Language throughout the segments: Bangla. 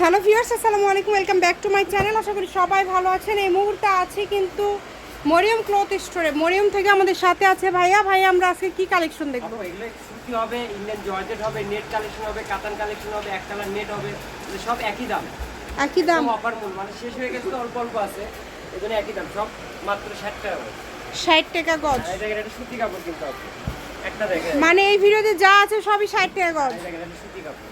হ্যালো ভিউয়ার্স আসসালামু আলাইকুম welcome back to my channel আশা করি সবাই ভালো আছেন। এই মুহূর্তে আছি কিন্তু মরিয়ম ক্লথ স্টোরে মরিয়ম থেকে আমাদের সাথে আছে ভাইয়া। ভাইয়া আমরা আজকে কি কালেকশন দেখব? এগুলো সুতি হবে ইন্ডিয়ান জর্জেট হবে নেট কালেকশন হবে কাতান কালেকশন হবে এক কালার নেট হবে এগুলো সব একই দাম। একই দাম। অফার মূল মানে শেষ হয়ে গেছে অল্প অল্প আছে। এই জন্য একই দাম সব মাত্র ষাট টাকা করে। ষাট টাকা গজ। এটা সুতি কাপড় কিন্তু আছে একটা দেখেন। মানে এই ভিডিওতে যা আছে সবই ষাট টাকা গজ। এটা সুতি কাপড়।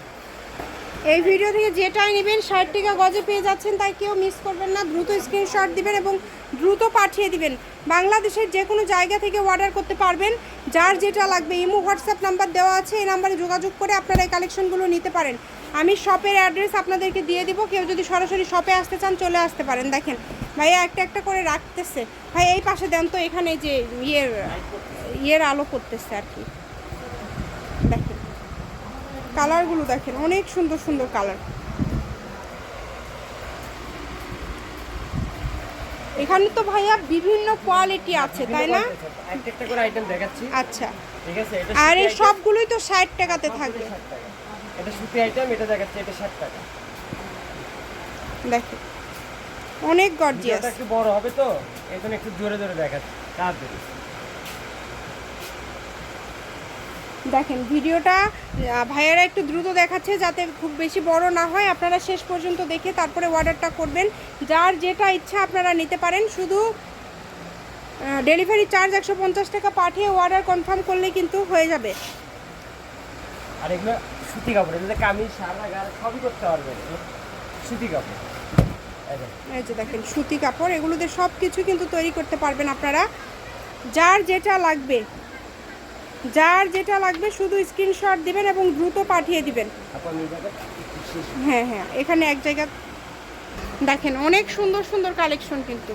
এই ভিডিও থেকে যেটাই নেবেন, ষাট টাকা গজে পেয়ে যাচ্ছেন, তাই কেউ মিস করবেন না। দ্রুত স্ক্রিনশট দিবেন এবং দ্রুত পাঠিয়ে দিবেন। বাংলাদেশের যে কোনো জায়গা থেকে অর্ডার করতে পারবেন। যার যেটা লাগবে, ইমো, হোয়াটসঅ্যাপ নাম্বার দেওয়া আছে, এই নাম্বারে যোগাযোগ করে আপনারা এই কালেকশনগুলো নিতে পারেন। আমি শপের অ্যাড্রেস আপনাদেরকে দিয়ে দিব। কেউ যদি সরাসরি শপে আসতে চান, চলে আসতে পারেন। দেখেন, ভাইয়া একটা একটা করে রাখতেছে। ভাই, এই পাশে দেন তো, এখানে যে ইয়ের ইয়ের আলো করতেছে আর কি। কালারগুলো দেখেন অনেক সুন্দর সুন্দর কালার। এখানে তো ভাইয়া বিভিন্ন কোয়ালিটি আছে তাই না? একটা করে আইটেম দেখাচ্ছি। আচ্ছা। ঠিক আছে এটা আর এই সবগুলোই তো ষাট টাকাতে item, থাকবে। 60। এটা সুতি আইটেম এটা দেখাচ্ছি এটা ষাট টাকা। দেখেন অনেক গর্জিয়াস ভিডিওটা একটু বড় হবে তো এই জন্য একটু জোরে জোরে দেখাচ্ছি। তাড়াতাড়ি দেখেন ভিডিওটা ভাইয়ারা একটু দ্রুত দেখাচ্ছে যাতে খুব বেশি বড় না হয়। আপনারা শেষ পর্যন্ত দেখে তারপরে অর্ডারটা করবেন। যার যেটা ইচ্ছা আপনারা নিতে পারেন। শুধু ডেলিভারি চার্জ একশো পঞ্চাশ টাকা পাঠিয়ে অর্ডার কনফার্ম করলে কিন্তু হয়ে যাবে। আর এগুলো সুতি কাপড়। এগুলো কামিজ সারা গাড় সবই করতে পারবে সুতি কাপড়। এই যে দেখেন সুতি কাপড়। এগুলোতে সব কিছু কিন্তু তৈরি করতে পারবেন আপনারা। যার যেটা লাগবে। যার যেটা লাগবে শুধু স্ক্রিনশট দিবেন এবং দ্রুত পাঠিয়ে দিবেন। হ্যাঁ হ্যাঁ এখানে এক জায়গা দেখেন, অনেক সুন্দর সুন্দর কালেকশন কিন্তু।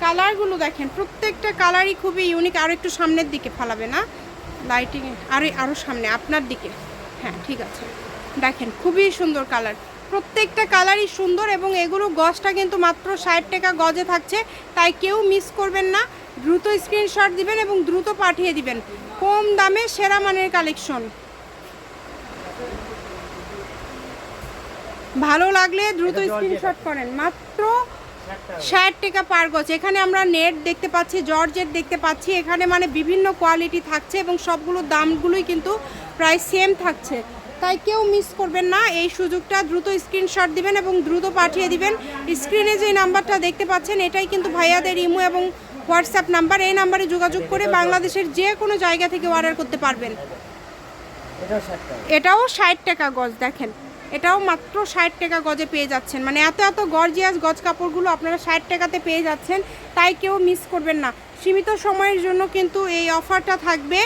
কালারগুলো দেখেন, প্রত্যেকটা কালারই খুবই ইউনিক আর একটু সামনের দিকে ফালাবে না? লাইটিং আরও আরও সামনে, আপনার দিকে। হ্যাঁ ঠিক আছে। দেখেন, খুবই সুন্দর কালার প্রত্যেকটা কালারই সুন্দর এবং এগুলো গজটা কিন্তু মাত্র ষাট টাকা গজে থাকছে তাই কেউ মিস করবেন না। দ্রুত স্ক্রিনশট দিবেন এবং দ্রুত পাঠিয়ে দিবেন। কম দামে সেরা মানের কালেকশন। ভালো লাগলে দ্রুত স্ক্রিনশট করেন। মাত্র ষাট টাকা পার গজ। এখানে আমরা নেট দেখতে পাচ্ছি জর্জেট দেখতে পাচ্ছি। এখানে মানে বিভিন্ন কোয়ালিটি থাকছে এবং সবগুলো দামগুলোই কিন্তু প্রায় সেম থাকছে। তাই কেউ মিস করবেন না। এই সুযোগটা দ্রুত স্ক্রিনশট দিবেন এবং দ্রুত পাঠিয়ে দিবেন। স্ক্রিনে যে নাম্বারটা দেখতে পাচ্ছেন, এটাই কিন্তু ভাইয়াদের ইমো এবং হোয়াটসঅ্যাপ নাম্বার। এই নাম্বারে যোগাযোগ করে বাংলাদেশের যে কোনো জায়গা থেকে অর্ডার করতে পারবেন। এটাও ষাট টাকা গজ, দেখেন। এটাও মাত্র ষাট টাকা গজে পেয়ে যাচ্ছেন। মানে এত এত গর্জিয়াস গজ কাপড়গুলো আপনারা ষাট টাকাতে পেয়ে যাচ্ছেন, তাই কেউ মিস করবেন না। সীমিত সময়ের জন্য কিন্তু এই অফারটা থাকবে।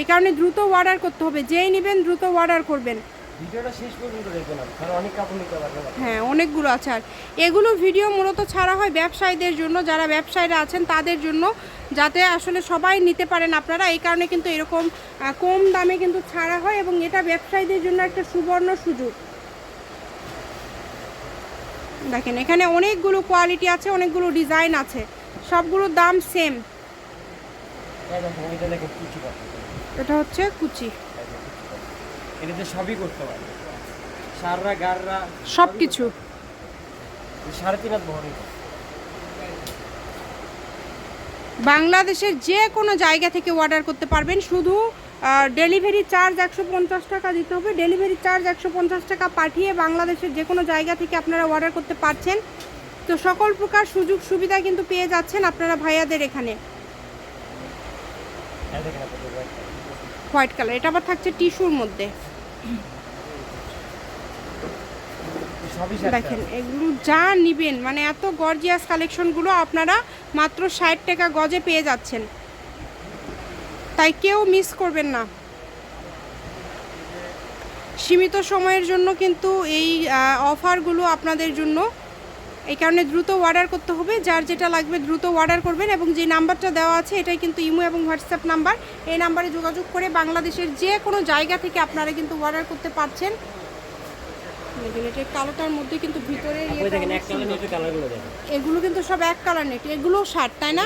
এই কারণে দ্রুত অর্ডার করতে হবে। যেই নেবেন দ্রুত অর্ডার করবেন। ভিডিওটা শেষ পর্যন্ত দেখবেন কারণ অনেক কাপড় নিতে পারবেন হ্যাঁ অনেকগুলো আছে আর। এগুলো ভিডিও মূলত ছাড়া হয় ব্যবসায়ীদের জন্য যারা ব্যবসায়ীরা আছেন তাদের জন্য যাতে আসলে সবাই নিতে পারেন আপনারা। এই কারণে কিন্তু এরকম কম দামে কিন্তু ছাড়া হয় এবং এটা ব্যবসায়ীদের জন্য একটা সুবর্ণ সুযোগ। দেখেন এখানে অনেকগুলো কোয়ালিটি আছে অনেকগুলো ডিজাইন আছে। সবগুলোর দাম সেম এটা হচ্ছে কুচি। এটাতে সবই করতে পারবে। সাররা গাররা সব কিছু সাড়ে তিন হাত বহরই বাংলাদেশের যে কোনো জায়গা থেকে অর্ডার করতে পারবেন। শুধু ডেলিভারি চার্জ একশো পঞ্চাশ টাকা দিতে হবে। ডেলিভারি চার্জ একশো পঞ্চাশ টাকা পাঠিয়ে বাংলাদেশের যে কোনো জায়গা থেকে আপনারা অর্ডার করতে পারছেন। তো সকল প্রকার সুযোগ সুবিধা কিন্তু পেয়ে যাচ্ছেন আপনারা ভাইয়াদের এখানে এই দেখেন আপনাদের একটা। হোয়াইট কালার এটা আবার থাকছে টিস্যুর মধ্যে। দেখেন এগুলো যা নিবেন মানে এত গর্জিয়াস কালেকশনগুলো আপনারা মাত্র ষাট টাকা গজে পেয়ে যাচ্ছেন। তাই কেউ মিস করবেন না। সীমিত সময়ের জন্য কিন্তু এই অফারগুলো আপনাদের জন্য এই কারণে দ্রুত অর্ডার করতে হবে। যার যেটা লাগবে দ্রুত অর্ডার করবেন এবং যে নাম্বারটা দেওয়া আছে এটাই কিন্তু ইমো এবং হোয়াটসঅ্যাপ নাম্বার। এই নাম্বারে যোগাযোগ করে বাংলাদেশের যে কোনো জায়গা থেকে আপনারা কিন্তু অর্ডার করতে পারছেন। কালোটার মধ্যে কিন্তু ভিতরে এগুলো কিন্তু সব এক কালার নেট। এগুলো ষাট তাই না?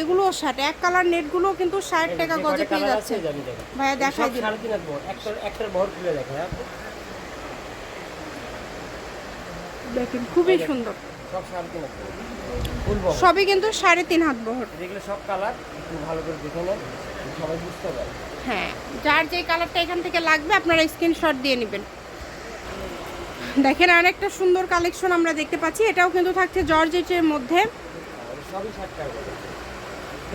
এগুলো 60 ষাট। এক কালার নেটগুলো কিন্তু ষাট টাকা গজে পেয়ে যাচ্ছে। ভাইয়া দিন। দেখেন হ্যাঁ। দেখেন খুবই সুন্দর। সব সাড়ে তিন হাত বহর সবই কিন্তু সাড়ে তিন হাত বহর যেগুলো সব কালার একটু ভালো করে দেখে নেন সবাই বুঝতে পারে হ্যাঁ যার যে কালারটা এখান থেকে লাগবে আপনারা স্ক্রিনশট দিয়ে নেবেন। দেখেন আর একটা সুন্দর কালেকশন আমরা দেখতে পাচ্ছি এটাও কিন্তু থাকছে জর্জেটের মধ্যে। সবই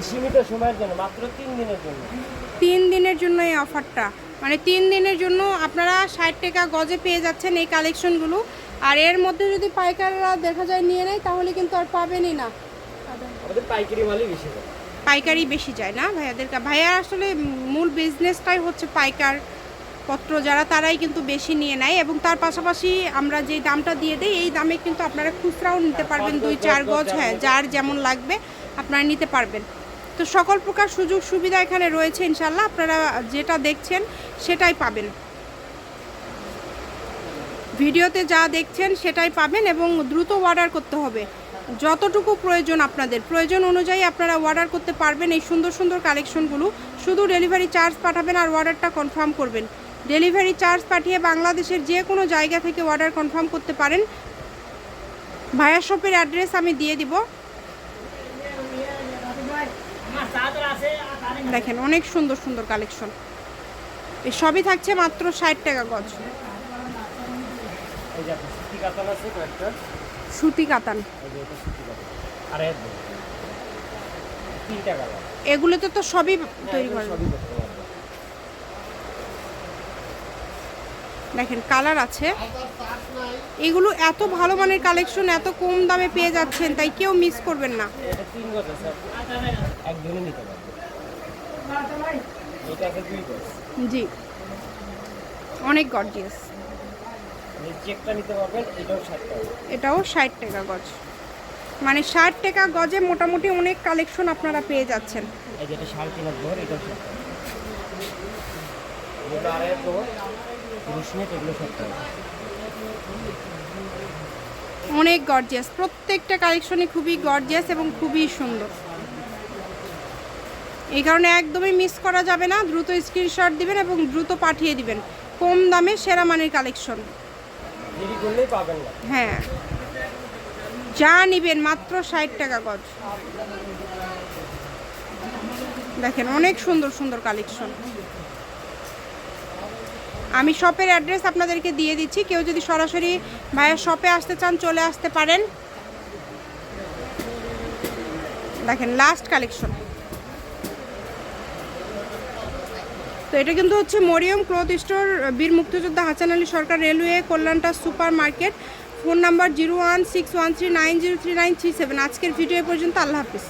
সীমিত সময়ের জন্য মাত্র তিন দিনের জন্য। তিন দিনের জন্য এই অফারটা মানে তিন দিনের জন্য আপনারা ষাট টাকা গজে পেয়ে যাচ্ছেন এই কালেকশনগুলো আর এর মধ্যে যদি পাইকাররা দেখা যায় নিয়ে নেয় তাহলে কিন্তু আর পাবেনই না। পাইকারি মালই বেশি পাইকারি বেশি যায় না ভাইয়াদের ভাইয়া আসলে মূল বিজনেসটাই হচ্ছে পাইকার পত্র যারা তারাই কিন্তু বেশি নিয়ে নেয় এবং তার পাশাপাশি আমরা যে দামটা দিয়ে দিই এই দামে কিন্তু আপনারা খুচরাও নিতে পারবেন দুই চার গজ হ্যাঁ যার যেমন লাগবে আপনারা নিতে পারবেন। তো সকল প্রকার সুযোগ সুবিধা এখানে রয়েছে ইনশাল্লাহ আপনারা যেটা দেখছেন সেটাই পাবেন। ভিডিওতে যা দেখছেন সেটাই পাবেন এবং দ্রুত অর্ডার করতে হবে। যতটুকু প্রয়োজন আপনাদের। প্রয়োজন অনুযায়ী আপনারা অর্ডার করতে পারবেন এই সুন্দর সুন্দর কালেকশনগুলো শুধু ডেলিভারি চার্জ পাঠাবেন আর অর্ডারটা কনফার্ম করবেন। ডেলিভারি চার্জ পাঠিয়ে বাংলাদেশের যে কোনো জায়গা থেকে অর্ডার কনফার্ম করতে পারেন। ভায়া শপের অ্যাড্রেস আমি দিয়ে দিব। দেখেন, অনেক সুন্দর সুন্দর কালেকশন সবই থাকছে মাত্র ষাট টাকা গজ। এই যে সুতি কাতান আছে কয়েকটা। সুতি কাতান। এই যে এটা সুতি কাতান। আর এর তিনটা কালার। এগুলোতে তো সবই তৈরি করে সবই করতে পারবে দেখেন কালার আছে। এগুলো এত ভালো মানের কালেকশন এত কম দামে পেয়ে যাচ্ছেন তাই কেউ মিস করবেন না। জি। অনেক গর্জিয়াস এই চেকটা নিতে পারবেন এটাও ষাট টাকা। এটাও ষাট টাকা গজ। মানে ষাট টাকা গজে মোটামুটি অনেক কালেকশন আপনারা পেয়ে যাচ্ছেন। এই যেটা এটাও টাকা। আড়াই এগুলো টাকা। অনেক গর্জিয়াস প্রত্যেকটা কালেকশনই খুবই গর্জিয়াস এবং খুবই সুন্দর। এই কারণে একদমই মিস করা যাবে না। দ্রুত স্ক্রিনশট দিবেন এবং দ্রুত পাঠিয়ে দিবেন। কম দামে সেরা মানের কালেকশন হ্যাঁ। যা নিবেন মাত্র ষাট টাকা গজ। দেখেন, অনেক সুন্দর সুন্দর কালেকশন আমি শপের অ্যাড্রেস আপনাদেরকে দিয়ে দিচ্ছি। কেউ যদি সরাসরি ভাইয়ের শপে আসতে চান, চলে আসতে পারেন। দেখেন লাস্ট কালেকশন তো এটা কিন্তু হচ্ছে মরিয়ম ক্লথ স্টোর, বীর মুক্তিযোদ্ধা Hasan Ali Sarkar railway, কল্যাণটা supermarket. Phone number zero one six one three nine zero three nine three seven. আজকের ভিডিও পর্যন্ত আল্লাহ হাফিজ।